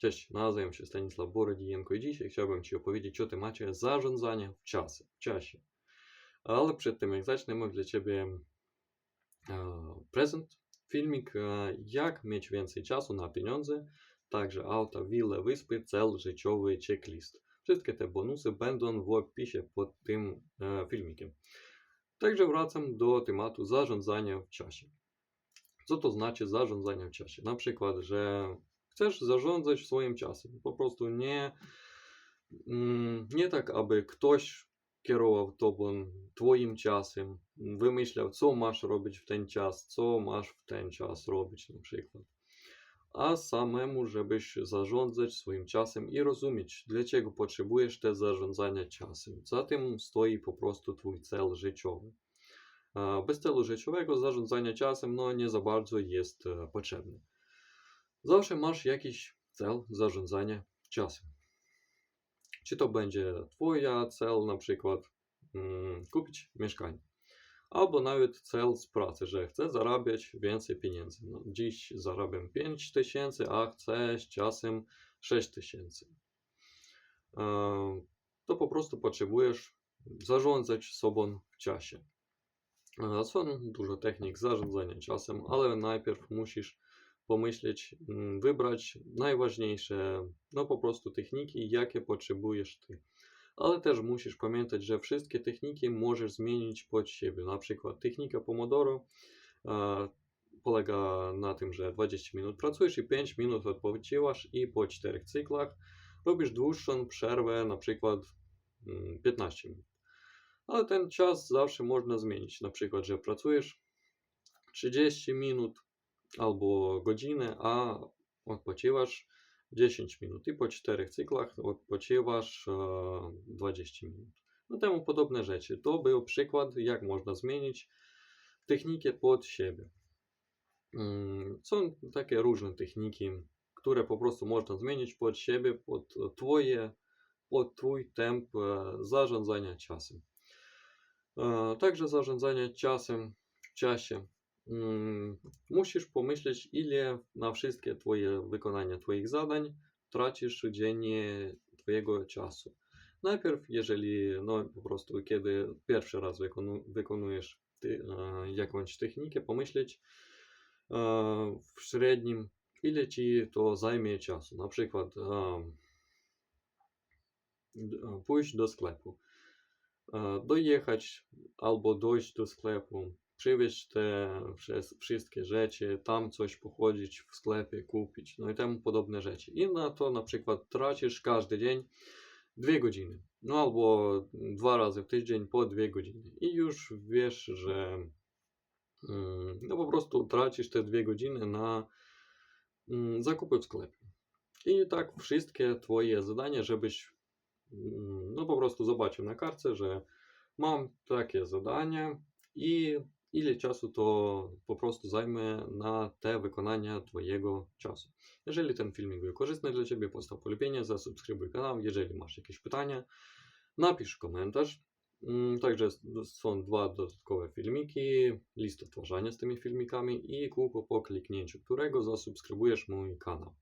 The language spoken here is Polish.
Cześć, nazywam się Stanisław Borodijenko i dzisiaj chciałbym Ci opowiedzieć o temacie zarządzania w czasie. W czasie. Ale przed tym jak zacznę, dla Ciebie e, prezent, filmik, e, jak mieć więcej czasu na pieniądze, także auto, wille, wyspy, cel życiowy, checklist. Wszystkie te bonusy będą w opisie pod tym e, filmikiem. Także wracam do tematu zarządzania w czasie. Co to znaczy zarządzanie w czasie? Na przykład, że chcesz zarządzać swoim czasem. Po prostu nie, mm, nie tak, aby ktoś kierował tobą, twoim czasem, wymyślał, co masz robić w ten czas, co masz w ten czas robić na przykład. A samemu, żebyś zarządzać swoim czasem i rozumieć, dlaczego potrzebujesz te zarządzania czasem. Za tym stoi po prostu twój cel życiowy. Bez celu życiowego zarządzanie czasem no, nie za bardzo jest e, potrzebne. Zawsze masz jakiś cel zarządzania czasem. Czy to będzie Twoja cel, na przykład mm, kupić mieszkanie, albo nawet cel z pracy, że chcę zarabiać więcej pieniędzy. No, dziś zarabiam 5 tysięcy, a chcę z czasem 6 tysięcy. E, To po prostu potrzebujesz zarządzać sobą w czasie. E, Są dużo technik zarządzania czasem, ale najpierw musisz pomyśleć, mm, wybrać najważniejsze, no po prostu techniki, jakie potrzebujesz ty. Ale też musisz pamiętać, że wszystkie techniki możesz zmienić pod siebie. Na przykład technika Pomodoro e, polega na tym, że 20 minut pracujesz i 5 minut odpoczywasz i po 4 cyklach robisz dłuższą przerwę, na przykład mm, 15 minut. Ale ten czas zawsze można zmienić. Na przykład, że pracujesz 30 minut albo godzinę, a odpoczywasz 10 minut i po 4 cyklach odpoczywasz e, 20 minut. No temu podobne rzeczy. To był przykład, jak można zmienić technikę pod siebie. Mm, Są takie różne techniki, które po prostu można zmienić pod siebie, pod twoje, pod twój temp e, zarządzania czasem. E, Także zarządzanie czasem czasie. Mm, Musisz pomyśleć, ile na wszystkie twoje wykonania twoich zadań tracisz dziennie twojego czasu. Najpierw, jeżeli no, po prostu kiedy pierwszy raz wykonu, wykonujesz ty, e, jakąś technikę, pomyśleć e, w średnim, ile ci to zajmie czasu. Na przykład e, d- pójść do sklepu, e, dojechać albo dojść do sklepu, przywieźć te wszystkie rzeczy, tam coś pochodzić w sklepie, kupić, no i temu podobne rzeczy. I na to na przykład tracisz każdy dzień dwie godziny, no albo dwa razy w tydzień po dwie godziny. I już wiesz, że mm, no po prostu tracisz te dwie godziny na mm, zakupy w sklepie. I tak wszystkie twoje zadania, żebyś mm, no po prostu zobaczył na kartce, że mam takie zadanie i ile czasu to po prostu zajmie na te wykonania Twojego czasu. Jeżeli ten filmik był korzystny dla Ciebie, postaw polubienie, zasubskrybuj kanał. Jeżeli masz jakieś pytania, napisz komentarz. Mm, Także są dwa dodatkowe filmiki, list odtwarzania z tymi filmikami i kółko po kliknięciu którego zasubskrybujesz mój kanał.